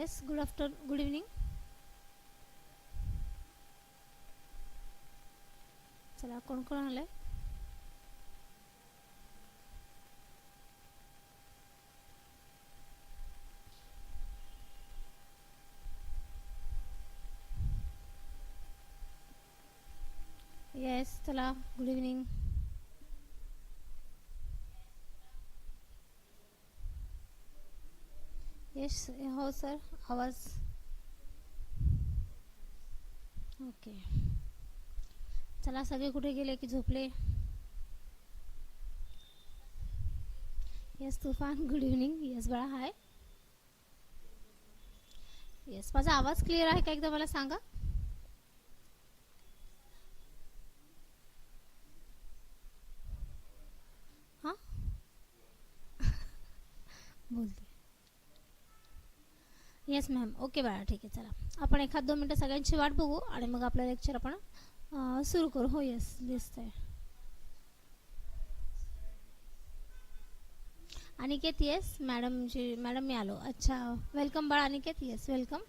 Yes good after good evening चला कोण कोण आलंय? येस चला गुड इव्हनिंग येस हो सर आवाज. ओके. चला सगळे कुठे गेले की झोपले? येस तुफान गुड इव्हनिंग. येस बाळा हाय. येस माझा आवाज क्लिअर आहे का एकदा मला सांगा? हां? बोलते. येस मॅम ओके बाळा. ठीक आहे चला. आपण एखाद दोन मिनटं सगळ्यांची वाट बघू आणि मग आपलं लेक्चर आपण सुरू करू. हो येस दिसतंय अनिकेत येस मॅडमची मॅडम मी आलो. अच्छा. वेलकम बाळा अनिकेत. येस वेलकम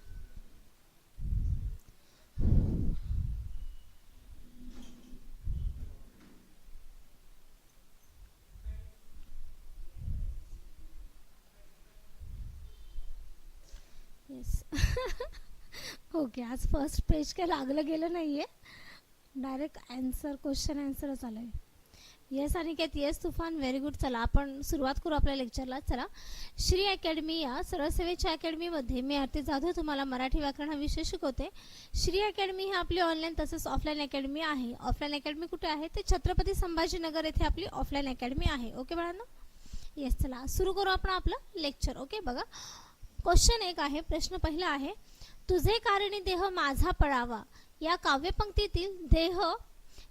येस हो, ओके आज फर्स्ट पेज काय लागलं गेलं नाही आहे डायरेक्ट ॲन्सर क्वेश्चन ॲन्सरच आलं आहे yes Aniket yes Tufan very good चला आपण सुरुवात करू आपल्या लेक्चरला चला. श्री अकॅडमी या सरळसेवेच्या अकॅडमीमध्ये मी आरती जाधव तुम्हाला मराठी व्याकरण हा विषय शिकवते. श्री अकॅडमी ही आपली ऑनलाईन तसंच ऑफलाईन अकॅडमी आहे. ऑफलाईन अकॅडमी कुठे आहे? ते छत्रपती संभाजीनगर येथे आपली ऑफलाईन अकॅडमी आहे. ओके बाळांना? येस चला. सुरू करू आपण आपलं लेक्चर ओके बघा. क्वेश्चन एक आहे प्रश्न पहिला आहे. तुझे कारणी देह माझा पळावा. या काव्यपंक्तीतील देह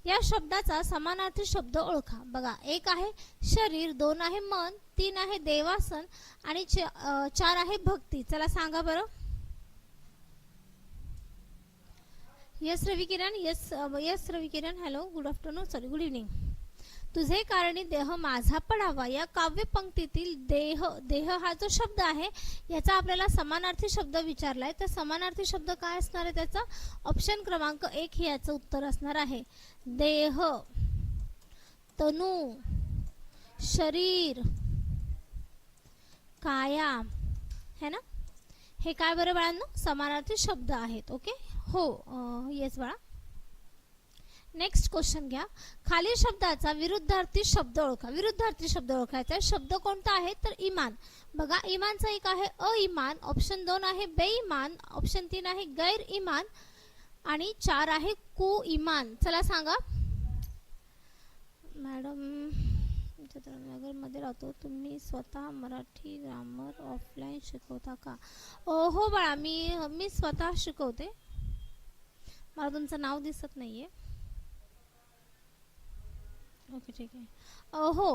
या शब्दाचा समानार्थी शब्द ओळखा. बघा एक आहे शरीर दोन आहे मन तीन आहे देवासन आणि च- चार आहे भक्ती. चला सांगा बरं. Yes Ravi Kiran yes yes Ravi Kiran hello good afternoon sorry good evening तुझे कारणी देह माझा पडावा. या काव्यपंक्तीतील देह देह हा जो शब्द आहे याचा आपल्याला समानार्थी शब्द विचारलाय. तर समानार्थी शब्द काय असणार आहे त्याचा? ऑप्शन क्रमांक एक हे याचं उत्तर असणार आहे. देह तनु शरीर काया. है ना? हे काय बरं बाळांनो? समानार्थी शब्द आहेत. ओके हो येस बाळा. नेक्स्ट क्वेश्चन घ्या. खालील शब्दाचा विरुद्धार्थी शब्द ओळखा. विरुद्धार्थी शब्द ओळखायचा आहे. शब्द कोणता आहे? तर इमान. बघा इमानचा एक आहे अइमान. ऑप्शन दोन आहे बेईमान ऑप्शन तीन आहे गैर इमान आणि चार आहे कु इमान चला सांगा. मॅडममध्ये राहतो. तुम्ही स्वतः मराठी ग्रामर ऑफलाईन शिकवता का? ओ, हो बाळा मी मी स्वतः शिकवते. मला तुमचं नाव दिसत नाहीये. ओके ठीक आहे. हो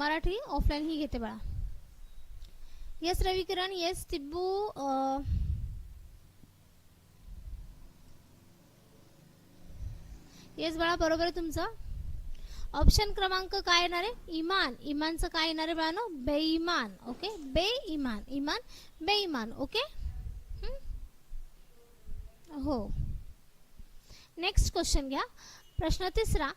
मराठी ऑफलाईन ही घेते बाळा. Yes Ravikiran yes Tibbu yes बाळा बरोबर आहे तुमचं. ऑप्शन क्रमांक काय येणार आहे? इमान. इमानचं काय येणार आहे बाळानो? बेईमान. ओके बेईमान. इमान बेईमान. ओके हो? नेक्स्ट क्वेश्चन घ्या. प्रश्न तिसरा.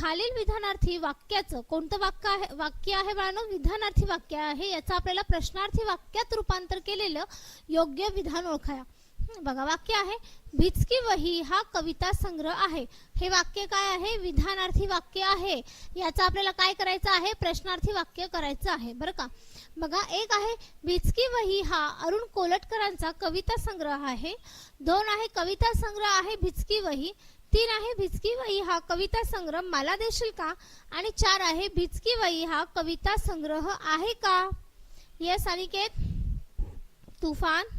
खालील विधानार्थी वाक्याचं कोणतं वाक्य आहे वाक्य आहे बाळांनो? विधानार्थी वाक्य आहे. याचं आपल्याला प्रश्नार्थी वाक्यात रूपांतर केलेलं योग्य विधान ओळखाया. बघा वाक्य आहे भिचकी वही हा कविता संग्रह आहे. हे वाक्य काय आहे? विधानार्थी वाक्य आहे. याचं आपल्याला काय करायचं आहे? प्रश्नार्थी वाक्य करायचं आहे. बरं का? बघा एक आहे भिचकी वही हा अरुण कोलटकरांचा कविता संग्रह आहे. दोन आहे कविता संग्रह आहे भिचकी वही. तीन आहे भिचकी वही हा कविता संग्रह. मला देशील का? आणि चार आहे भिचकी वही हा कविता संग्रह आहे का? यस अनिकेत. तुफान.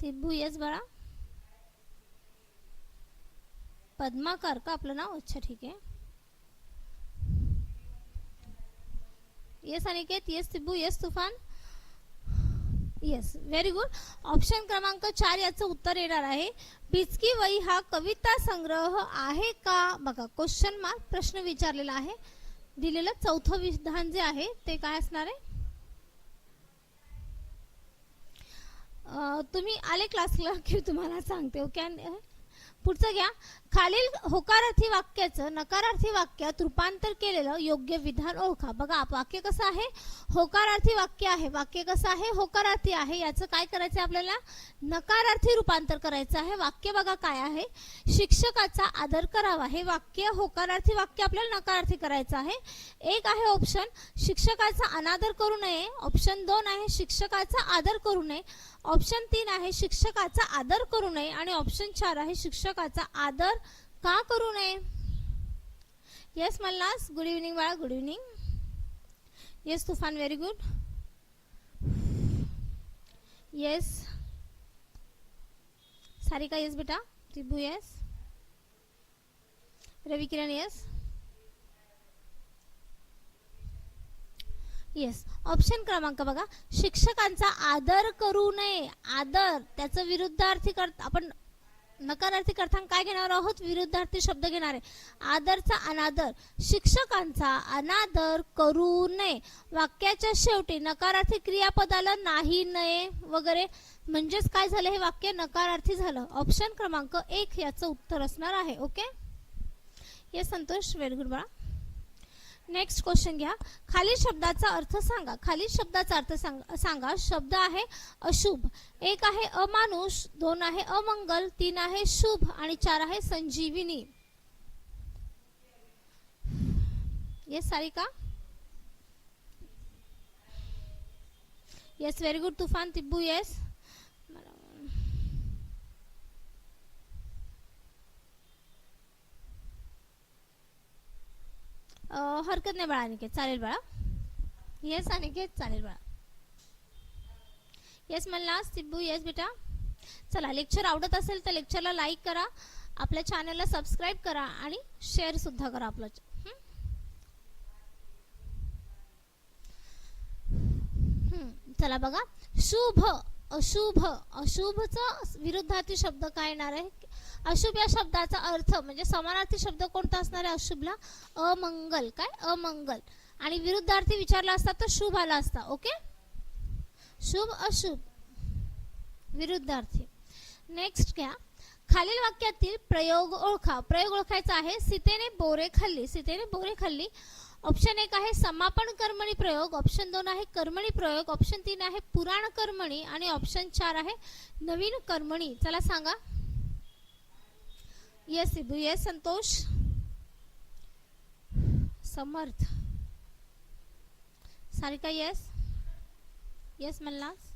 तिब्बू यस बाळा. पद्माकर का आपलं नाव? अच्छा ठीक आहे. Yes Aniket. Yes Tibbu yes Tufan. Yes very good option क्रमांक चार याचं उत्तर येणार आहे. भिचकी वही हा कविता संग्रह आहे का? बघा क्वेश्चन मार्क प्रश्न विचारलेला आहे. दिलेलं चौथं विधान जे आहे ते काय असणार आहे? तुम्ही आले क्लासला की तुम्हाला सांगते ओके पुढचं घ्या. खालील होकारार्थी वाक्याचं नकारार्थी वाक्यात रूपांतर केलेलं योग्य विधान ओळखा. बघा वाक्य कसं आहे? होकारार्थी वाक्य आहे. वाक्य कसं आहे? होकारार्थी आहे. याचं काय करायचं आहे आपल्याला? नकारार्थी रूपांतर करायचं आहे. वाक्य बघा काय आहे? शिक्षकाचा आदर करावा. हे वाक्य होकारार्थी वाक्य आपल्याला नकारार्थी करायचं आहे. एक आहे ऑप्शन शिक्षकाचा अनादर करू नये. ऑप्शन दोन आहे शिक्षकाचा आदर करू नये. ऑप्शन तीन आहे शिक्षकाचा आदर करू नये. आणि ऑप्शन चार आहे शिक्षकाचा आदर का करू नये? येस मल्लास गुड इव्हनिंग बाळा. Good evening yes Tufan very good yes Sarika yes बेटा. Tribhu yes Ravi Kiran yes yes option क्रमांक बघा. शिक्षकांचा आदर करू नये. आदर. त्याचं विरुद्धार्थी करत आपण नकारार्थी अर्थांक काय घेणार आहोत? विरुद्धार्थी शब्द घेणार आहे. आदरचा अनादर. शिक्षकांचा अनादर करू नये. वाक्याच्या शेवटी नकारार्थी क्रियापदाला नाही नये वगैरे. म्हणजेच काय झालं? हे वाक्य नकारार्थी झालं. ऑप्शन क्रमांक एक याचं उत्तर असणार आहे. Okay yeah Santosh very good बाळा. नेक्स्ट क्वेश्चन घ्या. खालील शब्दाचा अर्थ सांगा. खालील शब्दाचा अर्थ सांगा शब्द आहे अशुभ. एक आहे अमानुष दोन आहे अमंगल तीन आहे शुभ आणि चार आहे Sanjeevani. Yes Sarika? Yes very good Tufan Tibbu yes अं, हरकत नाही बाळा अनिकेत. चालेल बाळा. येस अनिकेत चालेल बाळा. येस म्हणला सिब्बू येस बेटा. चला लेक्चर आवडत असेल तर लेक्चरला लाईक करा. आपल्या चॅनलला सबस्क्राईब करा आणि शेअर सुद्धा करा आपलं चला बघा. शुभ अशुभ अशुभचा विरुद्धार्थी शब्द काय येणार आहे? अशुभ या शब्दाचा अर्थ म्हणजे समानार्थी शब्द कोणता असणार आहे अशुभला? अमंगल. काय? अमंगल. आणि विरुद्धार्थी विचारला असता तर शुभ आला असता ओके? शुभ अशुभ. विरुद्धार्थी. नेक्स्ट घ्या. खालील वाक्यातील प्रयोग ओळखा. प्रयोग ओळखायचा आहे सीतेने बोरे खाल्ली. सीतेने बोरे खाल्ली. ऑप्शन एक आहे समापन कर्मणी प्रयोग. ऑप्शन दोन आहे कर्मणी प्रयोग. ऑप्शन तीन आहे पुराण कर्मणी. आणि ऑप्शन चार आहे नवीन कर्मणी. चला सांगा. Yes Siddhu yes Santosh Samarth Sarika yes yes Mallas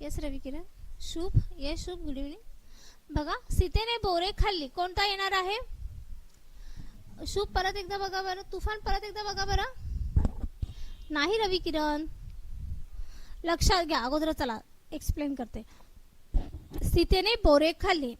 yes Ravi Kiran शुभ येस शुभ गुड इव्हनिंग बघा सीतेने बोरे खाल्ली कोणता येणार आहे शुभ परत एकदा बघा बरं तुफान परत एकदा बघा बरं नाही रवी किरण लक्षात घ्या अगोदर चला एक्सप्लेन करते. सीतेने बोरे खाल्ली.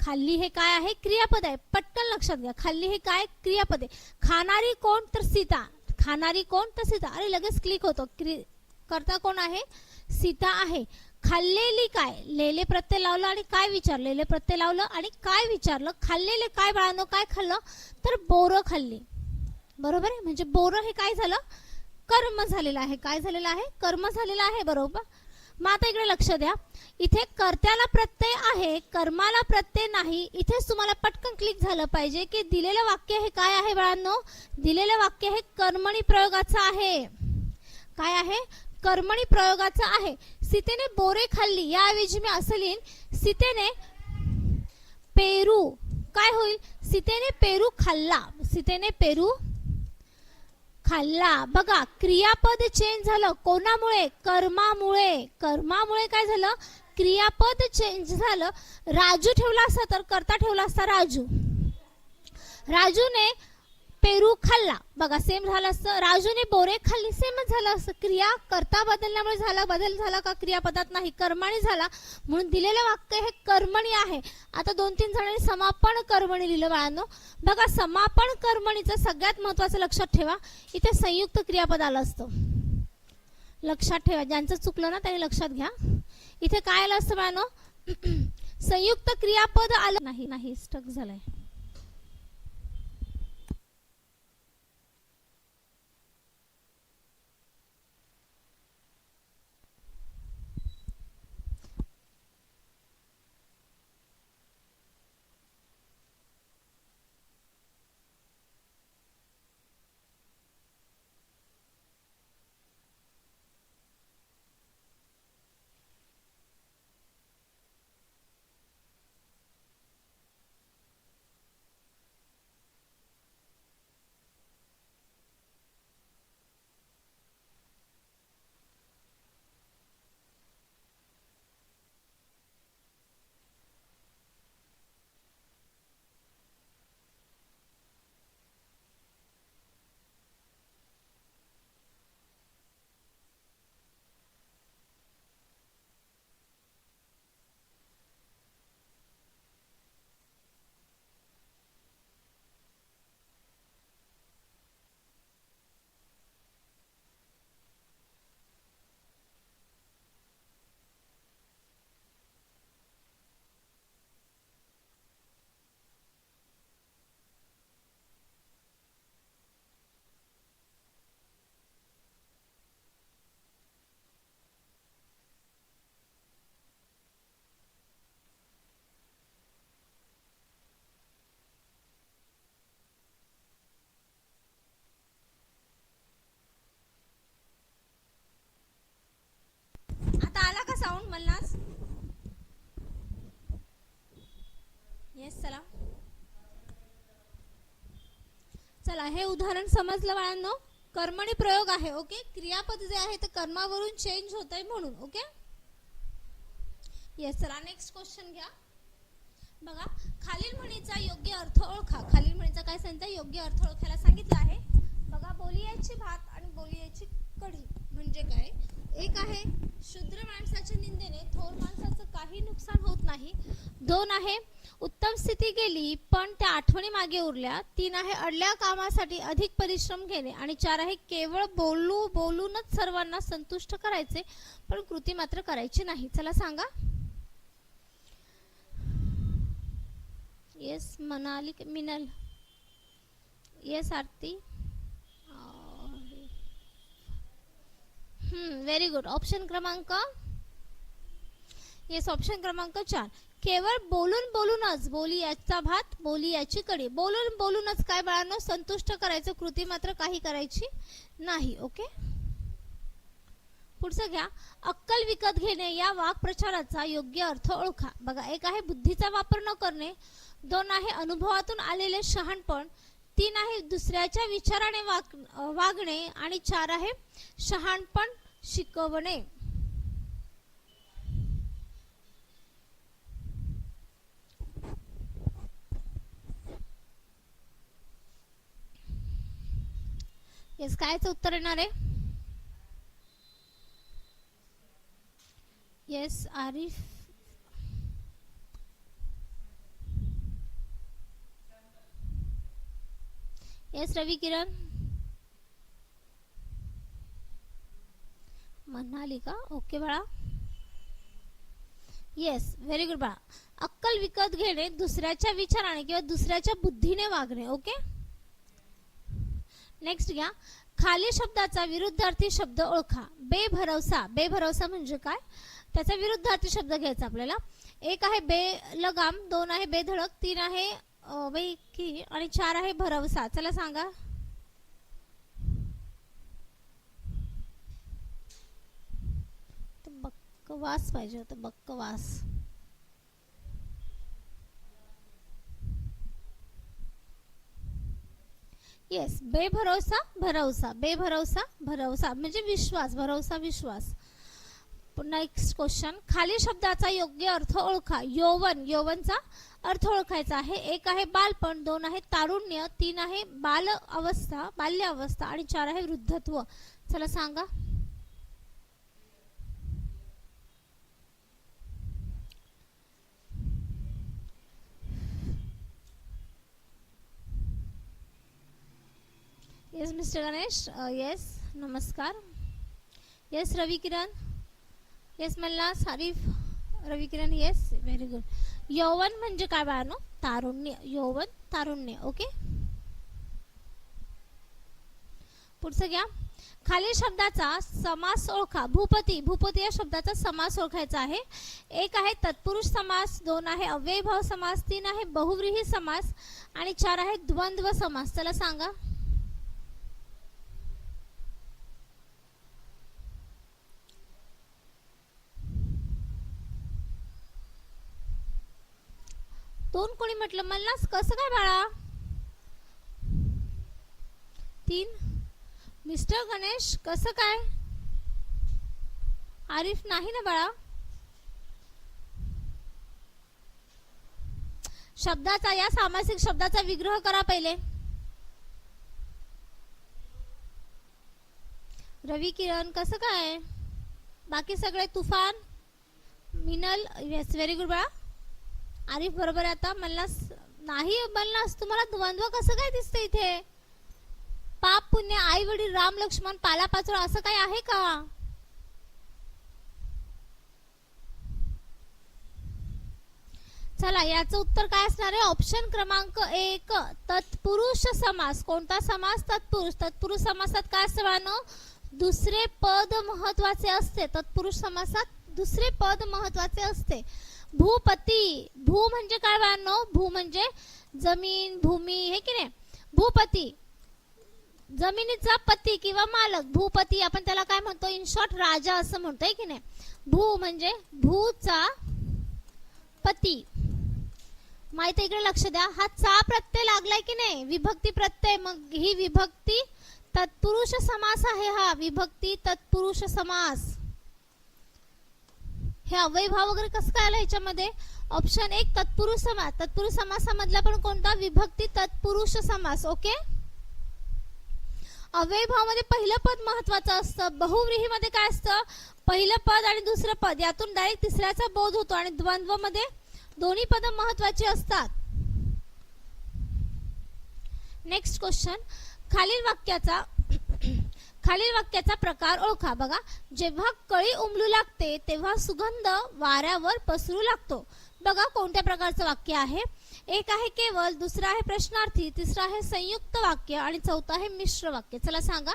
खाल्ली हे काय आहे? क्रियापद आहे. पटकन लक्षात घ्या. खाल्ली हे काय? क्रियापद आहे. खाणारी कोण? तर सीता. खाणारी कोण? तर सीता. अरे लगेच क्लिक होतो. क्रि करता कोण आहे? सीता आहे. खाल्लेली काय? लेले प्रत्यय लावलं आणि काय विचारलं? लेले प्रत्यय लावलं आणि काय विचारलं? खाल्लेले काय बाळांनो? काय खाल्लं? तर बोरं खाल्ली. बरोबर आहे? म्हणजे बोरं हे काय झालं? कर्म झालेलं आहे. काय झालेलं आहे? कर्म झालेलं आहे. बरोबर? मग आता इकडे लक्ष द्या. इथे कर्त्याला प्रत्यय आहे कर्माला प्रत्यय नाही. इथेच तुम्हाला पटकन क्लिक झालं पाहिजे की दिलेलं वाक्य हे काय आहे बाळांनो? दिलेलं वाक्य हे कर्मणी प्रयोगाचं आहे. काय आहे? कर्मणी प्रयोगाचं आहे. सीतेने बोरे खाल्ली याऐवजी मी असं लिहीन सीतेने पेरू काय होईल? सीतेने पेरू खाल्ला. सीतेने पेरू खाल्ला. बघा क्रियापद चेंज झालं. कोणामुळे? कर्मामुळे. कर्मामुळे काय झालं? क्रियापद चेंज झालं. राजू ठेवला असता तर करता ठेवला असता राजू. राजूने पेरू खाल्ला. बघा सेम झालं असतं राजूने बोरे खाल्ली सेमच झालं असतं क्रिया करता बदलल्यामुळे झाला बदल झाला का? क्रियापदात नाही कर्मणी झाला. म्हणून दिलेलं वाक्य हे कर्मणी आहे. आता दोन तीन जणांनी समापन कर्मणी लिहिलं बाळांनो. बघा समापन कर्मणीचं सगळ्यात महत्वाचं लक्षात ठेवा. इथे संयुक्त क्रियापद आलं असतं. लक्षात ठेवा. ज्यांचं चुकलं ना त्यांनी लक्षात घ्या. इथे काय आलं असतं बाळांनो? संयुक्त क्रियापद आलं. नाही नाही स्टक झालंय. आता आला का साऊंड मल्हास येस चला. चला हे उदाहरण समजलं बाळांनो. कर्मणी प्रयोग आहे ओके क्रियापद जे आहे ते कर्मावरून चेंज होत आहे म्हणून ओके येस चला नेक्स्ट क्वेश्चन घ्या. बघा खालील म्हणीचा योग्य अर्थ ओळखा. खालील म्हणीचा काय सांगितलं योग्य अर्थ ओळखायला सांगितलं आहे. बघा बोलियाची भात आणि बोलियाची कढी म्हणजे काय? एक आहे शूद्र माणसाच्या निंदेने थोर माणसाचं काही नुकसान होत नाही. दोन आहे उत्तम स्थिती गेली पण त्या आठवणी मागे उरल्या. तीन आहे अडल्या कामासाठी अधिक परिश्रम घेणे. आणि चार आहे केवळ बोलू बोलूनच सर्वांना संतुष्ट करायचे पण कृती मात्र करायची नाही. चला सांगा. Yes Manali Minal. Yes Aarti. Very good option क्रमांक? येस ऑप्शन क्रमांक चार. केवळ बोलून बोलूनच बोली याचा भात बोली याची कडी बोलून बोलूनच काय बाळांनो संतुष्ट करायचं कृती मात्र काही करायची नाही ओके पुढचं घ्या. अक्कल विकत घेणे या वाक्प्रचाराचा योग्य अर्थ ओळखा. बघा एक आहे बुद्धीचा वापर न करणे दोन आहे अनुभवातून आलेले शहाणपण तीन आहे दुसऱ्याच्या विचाराने वाग वागणे आणि चार आहे शहाणपण शिकवणे. येस कायच उत्तर येणार आहे? येस आरिफ येस रवी किरण म्हणाली का? ओके बाळा. येस व्हेरी गुड बाळा. अक्कल विकत घेणे दुसऱ्याच्या विचाराने किंवा दुसऱ्याच्या बुद्धीने वागणे ओके नेक्स्ट घ्या. खाली शब्दाचा विरुद्धार्थी शब्द ओळखा. बेभरवसा बेभरवसा म्हणजे काय? त्याचा विरुद्धार्थी शब्द घ्यायचा आपल्याला. एक आहे बे लगाम दोन आहे बेधडक तीन आहे वैकी आणि चार आहे भरवसा. चला सांगा ते बक्कवास पाहिजे होता बक्क वास. येस बेभरोसा भरवसा बेभरवसा भरवसा म्हणजे विश्वास भरवसा विश्वास. नेक्स्ट क्वेश्चन खाली शब्दाचा योग्य अर्थ ओळखा. यौवन यौवनचा अर्थ ओळखायचा आहे. एक आहे बालपण दोन आहे तारुण्य तीन आहे बाल अवस्था बाल्य अवस्था आणि चार आहे वृद्धत्व. चला सांगा. येस मिस्टर गणेश येस नमस्कार yes Ravi Kiran yes Malhas Harif Ravi Kiran yes very good यौवन म्हणजे काय बाळानो? तारुण्य. यौवन तारुण्य ओके पुढचं घ्या. खालील शब्दाचा समास ओळखा. भूपती. भूपती या शब्दाचा समास ओळखायचा आहे. एक आहे तत्पुरुष समास दोन आहे अव्ययभाव समास तीन आहे बहुव्रीही समास आणि चार आहे द्वंद्व समास. त्याला सांगा. दोन कोणी म्हटलं मल्लास कसं काय बाळा? तीन मिस्टर गणेश कसं काय? आरिफ नाही ना बाळा? शब्दाचा या सामासिक शब्दाचा विग्रह करा पहिले. रवी किरण कसं काय? बाकी सगळे तुफान मिनल येस व्हेरी गुड बाळा. आरिफ बरोबर आता मला नाही बनलास तुम्हाला द्वंद्व कसं काय दिसतं इथे? पाप पुण्य आई वडील राम लक्ष्मण पाला पाचोळा असं काही आहे का? चला याचं उत्तर काय असणार आहे? ऑप्शन क्रमांक एक तत्पुरुष समास. कोणता समास? तत्पुरुष. तत्पुरुष समासात काय असतं दुसरे पद महत्त्वाचे असते. तत्पुरुष समासात दुसरे पद महत्त्वाचे असते. भूपती. भू म्हणजे काय बाळांनो? भू म्हणजे जमीन भूमी हे की नाही? भूपती. जमिनीचा पती किंवा मालक. भूपती आपण त्याला काय म्हणतो? इन शॉर्ट राजा असं म्हणतोय की नाही? भू म्हणजे भूचा पती. माहिती इकडे लक्ष द्या. हा चा प्रत्यय लागलाय की नाही? विभक्ती प्रत्यय. मग ही विभक्ती तत्पुरुष समास आहे हा. विभक्ती तत्पुरुष समास. हे अव्ययभाव वगैरे कसं काय आलं ह्याच्यामध्ये? ऑप्शन एक तत्पुरुष समास. तत्पुरुष समासामधला पण कोणता? विभक्ती तत्पुरुष समास. ओके? अव्ययभावामध्ये पहिलं पद महत्वाचं असतं. बहुव्रीहीमध्ये काय असतं? पहिलं पद आणि दुसरं पद. यातून डायरेक्ट तिसऱ्याचा बोध होतो आणि द्वंद्वमध्ये दोन्ही पद महत्वाची असतात. नेक्स्ट क्वेश्चन खालील वाक्याचा खालील वाक्याचा प्रकार ओळखा. बघा जेव्हा कळी उमलू लागते तेव्हा सुगंध वाऱ्यावर पसरू लागतो. बघा कोणत्या प्रकारचं वाक्य आहे? एक आहे केवळ दुसरं आहे प्रश्नार्थी तिसरं आहे संयुक्त वाक्य आणि चौथं आहे मिश्र वाक्य. चला सांगा.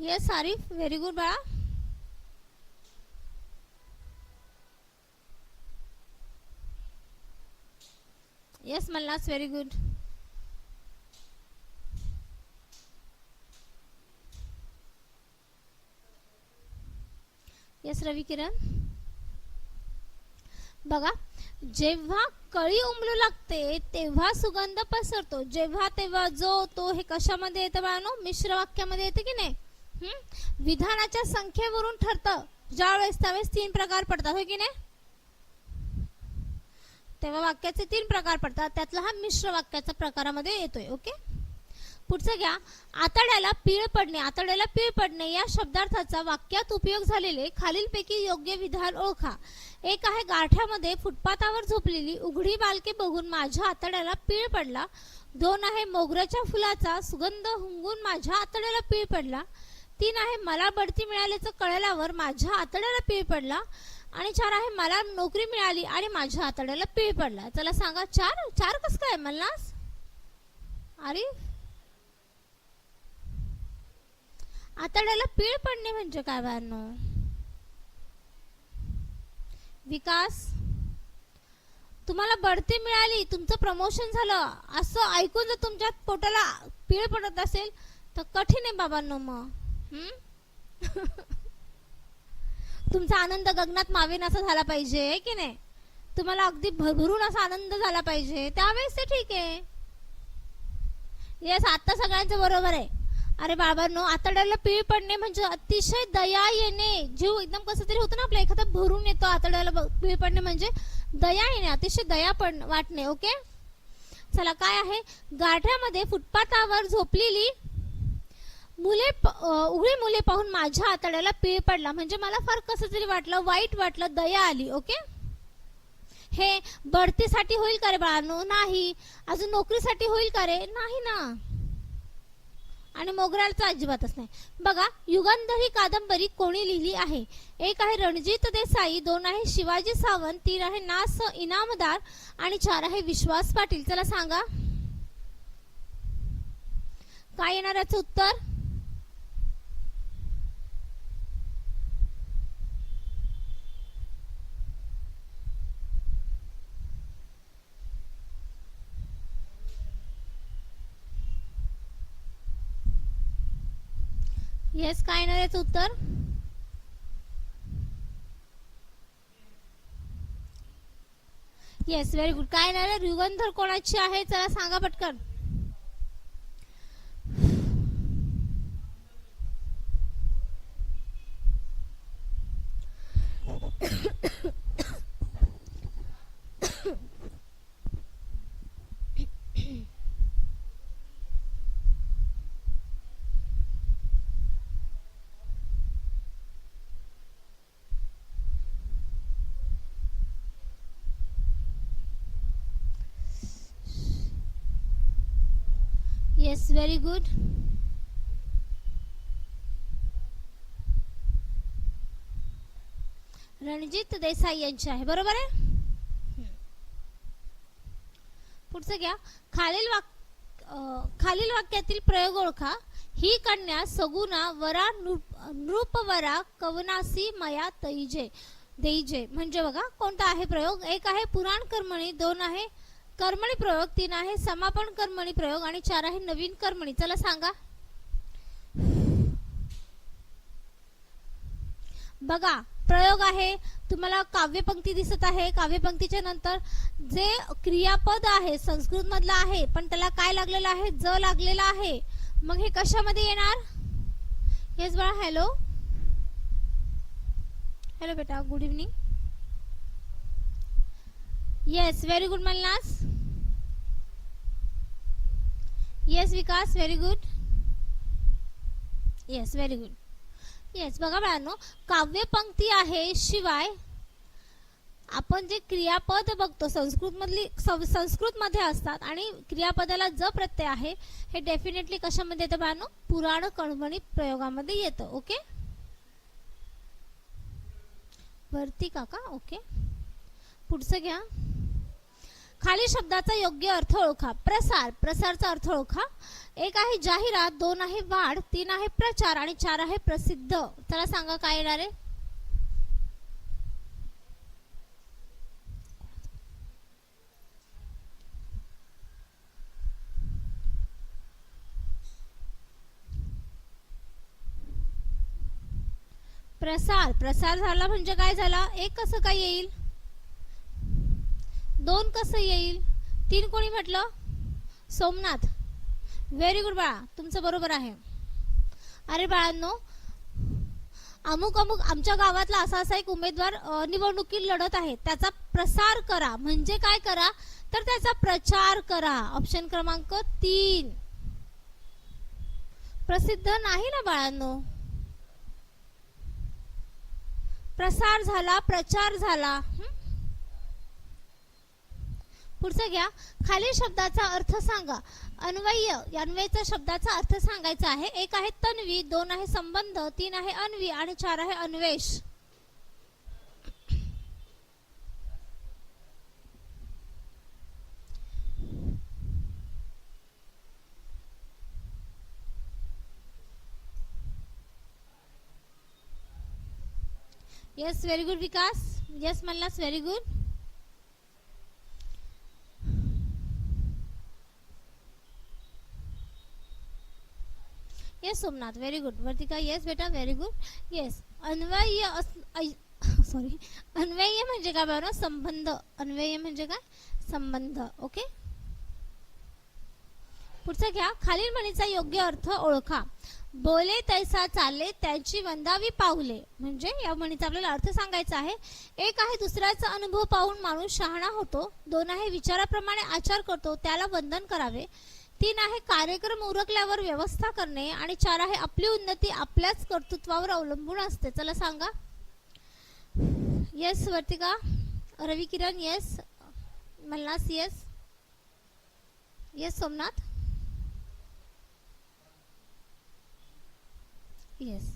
येस आरिफ व्हेरी गुड बाळा. Yes Mallas very good yes Ravi Kiran बघा जेव्हा कळी उमलू लागते तेव्हा सुगंध पसरतो. जेव्हा तेव्हा जो तो हे कशामध्ये येतं बाळानो? मिश्र वाक्यामध्ये येते की नाही? हम्म? विधानाच्या संख्येवरून ठरतं. ज्यावेळेस त्यावेळेस तीन प्रकार पडतात हो की नाही? तेव्हा वाक्याचे तीन प्रकार पडतात. त्यातला हा मिश्र वाक्याचा प्रकारामध्ये येतोय ओके? पुढचं घ्या. आतड्याला पीळ पडणे आतड्याला पीळ पडणे या शब्दार्थाचा वाक्यात उपयोग झालेले खालीलपैकी योग्य विधान ओळखा. एक आहे गाठ्यामध्ये फुटपाथावर झोपलेली उघडी बालके बघून माझ्या आतड्याला पीळ पडला. दोन आहे मोगऱ्याच्या फुलाचा सुगंध हुंगून माझ्या आतड्याला पीळ पडला. तीन आहे मला बढती मिळाल्याचं कळल्यावर माझ्या आतड्याला पीळ पडला. आणि चार आहे मला नोकरी मिळाली आणि माझ्या आतड्याला पीळ पडला. चला सांगा चार. चार कस काय मल्लास अरे आतड्याला पीळ पडणे म्हणजे काय बाळांनो? विकास तुम्हाला बढती मिळाली तुमचं प्रमोशन झालं असं ऐकून जर तुमच्या पोटाला पीळ पडत असेल तर कठीण आहे बाबांनो मग. हम्म? तुमचा आनंद गगनात मावेन असा झाला पाहिजे की नाही? तुम्हाला अगदी भरभरून असा आनंद झाला पाहिजे. त्यावेळेस ते ठीक आहे. येस आता सगळ्यांचं बरोबर आहे. अरे बाबांनो आतड्याला पीळ पडणे म्हणजे अतिशय दया येणे. जीव एकदम कसं तरी होतं ना आपल्या एखादा भरून येतो आतड्याला ब- पीळ पडणे म्हणजे दया येणे अतिशय दया पड वाटणे ओके? चला काय आहे? गाठ्यामध्ये फुटपाथावर झोपलेली मुले उघडी मुले पाहून माझ्या आतड्याला पीळ पडला. म्हणजे मला फार कसं तरी वाटलं वाईट वाटलं दया आली ओके? हे बढतीसाठी होईल का रे बाळांनो नाही. अजून नोकरीसाठी होईल का रे? नाही ना. आणि मोगराळचा अजिबातच नाही. बघा युगंधर ही कादंबरी कोणी लिहिली आहे? एक आहे रणजित देसाई दोन आहे शिवाजी सावंत तीन आहे नास इनामदार आणि चार आहे विश्वास पाटील. चला सांगा. काय येणार याचं उत्तर? येस काय येणार याचं उत्तर? येस व्हेरी गुड काय येणार आहे? युगंधर कोणाची आहे? चला सांगा पटकन. Yes very good Ranjit Desai यांची आहे बरोबर आहे? पुढचं घ्या. खालील वाक अं, खालील वाक्यातील प्रयोग ओळखा. ही कन्या सगुना वरा नृप- नृपवरा कवनासी मया तैजे देईजे म्हणजे बघा कोणता आहे प्रयोग? एक आहे पुराण कर्मणी दोन आहे कर्मणी प्रयोग तीन आहे समापन कर्मणी प्रयोग आणि चार आहे नवीन कर्मणी. चला सांगा. बघा प्रयोग आहे. तुम्हाला काव्यपंक्ती दिसत आहे. काव्यपंक्तीच्या नंतर जे क्रियापद आहे संस्कृत मधलं आहे पण त्याला काय लागलेलं आहे? ज लागलेला आहे. मग हे कशामध्ये येणार? येस बघा हॅलो हॅलो बेटा good evening yes very good Mallas yes Vikas very good yes very good yes बघा बाळांनो काव्यपंक्ती आहे शिवाय आपण जे क्रियापद बघतो संस्कृत मधली संस्कृत मध्ये असतात आणि क्रियापदाला ज प्रत्यय आहे हे डेफिनेटली कशामध्ये येतं बाळांनो? पुराण कणवणी प्रयोगामध्ये येतं ओके? वरती काका ओके? पुढचं घ्या. खाली शब्दाचा योग्य अर्थ ओळखा. प्रसार प्रसारचा अर्थ ओळखा. एक आहे जाहिरात दोन आहे वाढ तीन आहे प्रचार आणि चार आहे प्रसिद्ध. चला सांगा काय येणार आहे? प्रसार. प्रसार झाला म्हणजे काय झाला? एक कसं काय येईल? दोन कसं येईल? तीन कोणी म्हटलं? सोमनाथ. व्हेरी गुड बाळा तुमचं बरोबर आहे. अरे बाळांनो अमुक अमुक आमच्या गावातला असा असा एक उमेदवार निवडणुकीत लढत आहे. त्याचा प्रसार करा. म्हणजे काय करा? तर त्याचा प्रचार करा. ऑप्शन क्रमांक तीन. प्रसिद्ध नाही ना बाळांनो? प्रसार झाला प्रचार झाला. पुढचं घ्या. खालील शब्दाचा अर्थ सांगा. अन्वय अन्वयचा शब्दाचा अर्थ सांगायचा आहे. एक आहे तन्वी दोन आहे संबंध तीन आहे अन्वी आणि चार आहे Anvesh. Yes very good Vikas yes म्हणलास very good yes Somnath very good Vartika yes बेटा व्हेरी गुड येस अन्वय सॉरी अन्वय म्हणजे काय बरं? संबंध. अन्वय म्हणजे काय? संबंध. ओके पुढचं घ्या. खालील म्हणीचा योग्य अर्थ ओळखा. बोले तैसा चालले त्यांची वंदावी पाहुले म्हणजे या म्हणीचा आपल्याला अर्थ सांगायचा आहे. एक आहे दुसऱ्याचा अनुभव पाहून माणूस शहाणा होतो. दोन आहे विचाराप्रमाणे आचार करतो. त्याला वंदन करावे. तीन आहे कार्यक्रम उरकल्यावर व्यवस्था करणे आणि चार आहे आपली उन्नती आपल्याच कर्तृत्वावर अवलंबून असते. चला सांगा. Yes Vartika. Ravi Kiran yes Malhas yes yes Somnath. Yes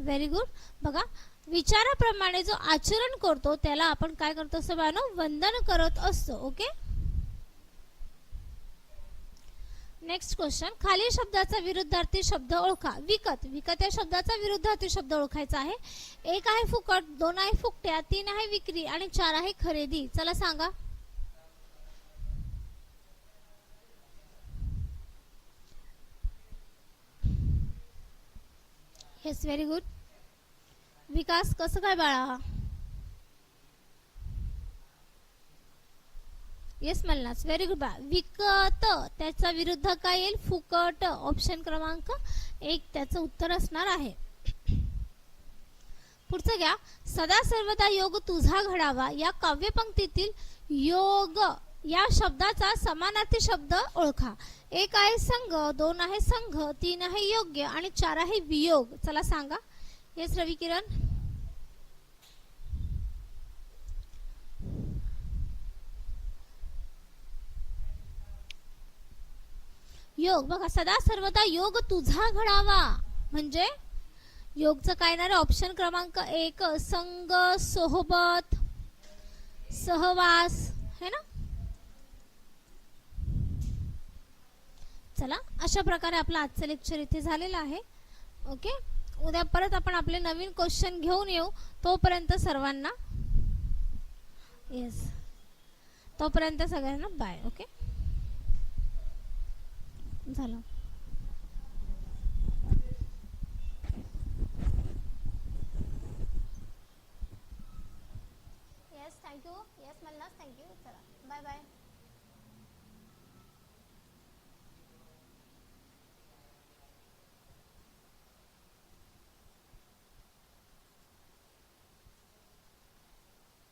very good बघा विचाराप्रमाणे जो आचरण करतो त्याला आपण काय करतो असं बानो वंदन करत असतो ओके नेक्स्ट क्वेश्चन खालील शब्दाचा विरुद्धार्थी शब्द ओळखा. विकत. विकत या शब्दाचा विरुद्धार्थी शब्द ओळखायचा आहे. एक आहे फुकट दोन आहे फुकट्या तीन आहे विक्री आणि चार आहे खरेदी. चला सांगा. येस व्हेरी गुड विकास कसं काय बाळा? येस मल्लास व्हेरी गुड बा विकत त्याचा विरुद्ध काय येईल? फुकट ऑप्शन क्रमांक एक. त्याचं उत्तर असणार आहे. पुढचं घ्या. सदा सर्वदा योग तुझा घडावा. या काव्यपंक्तीतील योग या शब्दाचा समानार्थी शब्द ओळखा. एक आहे संघ दोन आहे संघ तीन आहे योग्य आणि चार आहे वियोग. चला सांगा. येस रवी किरण योग. बघा सदा सर्वदा योग तुझा घडावा. म्हणजे योगचं काय येणार? ऑप्शन क्रमांक एक संग सोहबत सहवास. है ना? चला अशा प्रकारे आपलं आजचं लेक्चर इथे झालेलं आहे. ओके उद्या परत आपण आपले नवीन क्वेश्चन घेऊन येऊ. तोपर्यंत सर्वांना येस तोपर्यंत सगळ्यांना बाय ओके झालं.